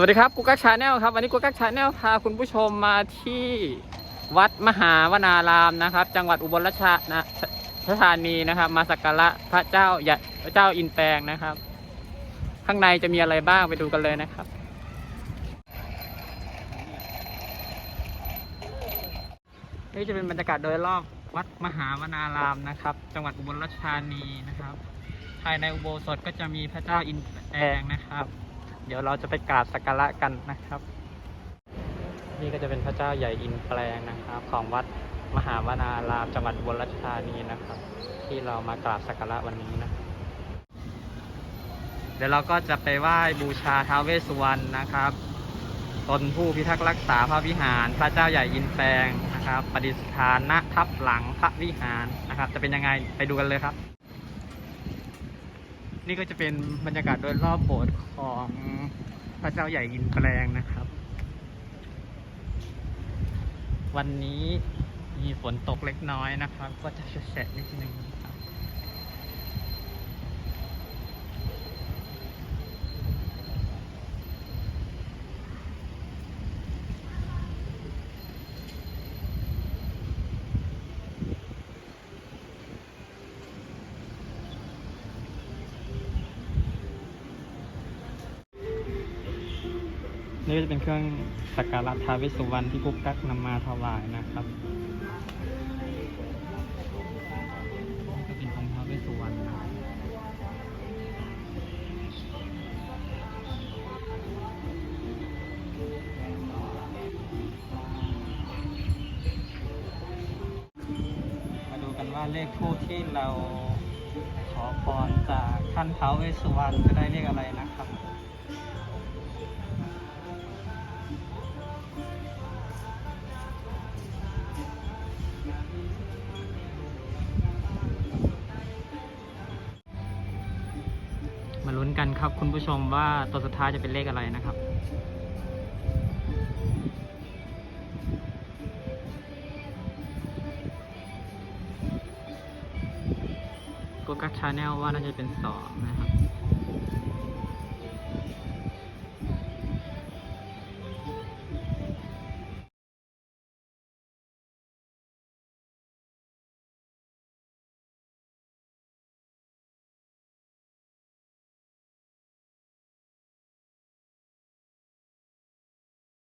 สวัสดีครับกูกักชาแนลครับวันนี้กูกักชาแนลพาคุณผู้ชมมาที่วัดมหาวนารามนะครับ จังหวัดอุบลราชนะธานีนะครับ มาสักการะพระเจ้าใหญ่พระเจ้าอินแปงนะครับ ข้างในจะมีอะไรบ้างไปดูกันเลยนะครับ นี่จะเป็นบรรยากาศโดยรอบวัดมหาวนารามนะครับ จังหวัดอุบลราชธานีนะครับ ภายในอุโบสถก็จะมีพระเจ้าอินแปงนะครับ เดี๋ยวเราจะไปกราบสักการะกันนะครับ นี่ก็จะเป็นพระเจ้าใหญ่อินแปลงนะครับ ของวัดมหาวนารามจังหวัดอุบลราชธานีนะครับ ที่เรามากราบสักการะวันนี้นะเดี๋ยวเราก็จะไปไหว้บูชาท้าวเวสสุวรรณนะครับตนผู้พิทักษ์รักษาพระวิหารพระเจ้าใหญ่อินแปลงนะครับ ประดิษฐานณทับหลังพระวิหารนะครับ จะเป็นยังไงไปดูกันเลยครับ นี่ก็จะเป็นบรรยากาศโดยรอบโบสถ์ของพระเจ้าใหญ่อินแปลงนะครับ วันนี้มีฝนตกเล็กน้อยนะครับ ก็จะแฉะนิดนึง นี่ก็จะเป็นเครื่องสักการะท้าวเวสสุวรรณที่กุ๊กกักนำมาถวายนะครับนี่ก็เป็นองท้าวเวสสุวรรณมาดูกันว่าเลขทูปที่เราขอพรจากท่านท้าวเวสสุวรรณจะได้เลขอะไรนะครับ กันครับ คุณผู้ชมว่าตัวสุดท้ายจะเป็นเลขอะไรนะครับกูกักชาแนลว่าน่าจะเป็นสองนะครับ